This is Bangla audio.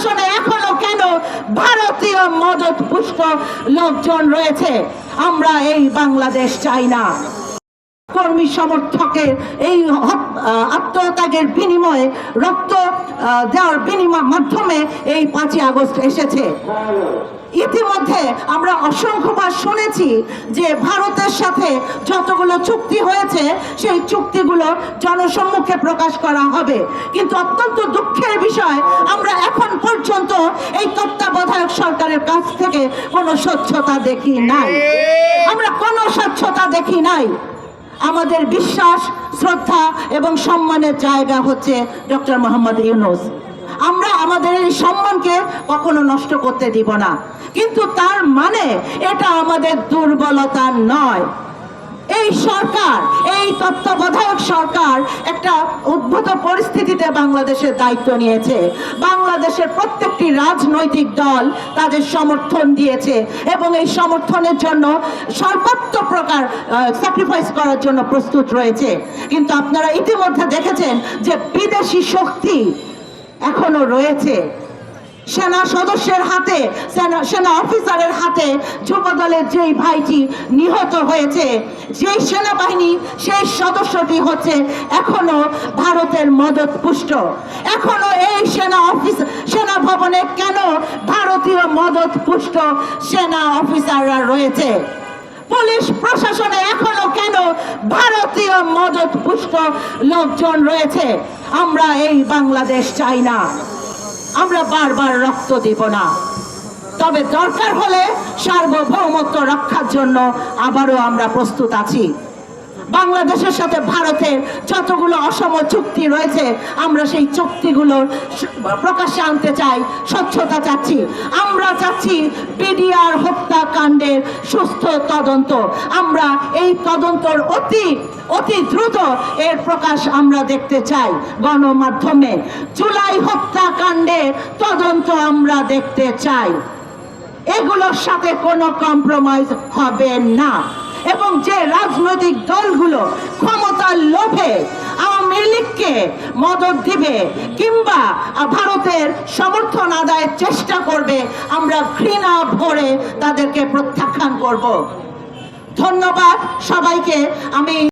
প্রশাসনে এখনও কেন ভারতীয় মদত পুষ্ট লোকজন রয়েছে? আমরা এই বাংলাদেশ চাই না। কর্মী সমর্থকের এই আত্মত্যাগের বিনিময়ে রক্ত দেওয়ার বিনিময় মাধ্যমে এই পাঁচই আগস্ট এসেছে। ইতিমধ্যে আমরা অসংখ্যবার শুনেছি যে ভারতের সাথে যতগুলো চুক্তি হয়েছে, সেই চুক্তিগুলো জনসম্মুখে প্রকাশ করা হবে। কিন্তু অত্যন্ত দুঃখের বিষয়, আমরা পর্যন্ত এই তত্ত্বাবধায়ক সরকারের কাছ থেকে কোনো স্বচ্ছতা দেখি নাই। আমরা কোনো স্বচ্ছতা দেখি নাই। আমাদের বিশ্বাস শ্রদ্ধা এবং সম্মানের জায়গা হচ্ছে ডক্টর মোহাম্মদ ইউনুস। আমরা আমাদের এই সম্মানকে কখনো নষ্ট করতে দিব না। কিন্তু তার মানে এটা আমাদের দুর্বলতা নয়। এই সরকার, এই তত্ত্বাবধায়ক সরকার একটা উদ্ভূত পরিস্থিতিতে বাংলাদেশের দায়িত্ব নিয়েছে। বাংলাদেশের প্রত্যেকটি রাজনৈতিক দল তাদের সমর্থন দিয়েছে এবং এই সমর্থনের জন্য সর্বাত্ম প্রকার স্যাক্রিফাইস করার জন্য প্রস্তুত রয়েছে। কিন্তু আপনারা ইতিমধ্যে দেখেছেন যে বিদেশি শক্তি এখনও রয়েছে। সেনা সদস্যের হাতে, সেনা অফিসারের হাতে যুবদলের যেই ভাইটি নিহত হয়েছে, যেই সেনাবাহিনী, সেই সদস্যটি হচ্ছে এখনও ভারতের মদত পুষ্ট এখনও এই সেনা অফিস, সেনা ভবনে কেন ভারতীয় মদত পুষ্ট সেনা অফিসাররা রয়েছে? পুলিশ প্রশাসনে এখনও কেন ভারতীয় মদত পুষ্ট লোকজন রয়েছে? আমরা এই বাংলাদেশ চাই না। আমরা বারবার রক্ত দিব না। তবে দরকার হলে সার্বভৌমত্ব রক্ষার জন্য আবারও আমরা প্রস্তুত আছি। বাংলাদেশের সাথে ভারতের যতগুলো অসম চুক্তি রয়েছে, আমরা সেই চুক্তিগুলোর প্রকাশ্যে আনতে চাই, স্বচ্ছতা চাচ্ছি। আমরা চাচ্ছি বিডিআর হত্যাকাণ্ডের সুস্থ তদন্ত। আমরা এই তদন্তর অতি অতি দ্রুত এর প্রকাশ আমরা দেখতে চাই গণমাধ্যমে। জুলাই হত্যাকাণ্ডের তদন্ত আমরা দেখতে চাই। এগুলোর সাথে কোনো কম্প্রোমাইজ হবে না। এবং যে রাজনৈতিক দলগুলো ক্ষমতার লোভে আওয়ামী লীগকে মদত দিবে কিংবা ভারতের সমর্থন আদায়ের চেষ্টা করবে, আমরা ঘৃণা ভরে তাদেরকে প্রত্যাখ্যান করব। ধন্যবাদ সবাইকে, আমি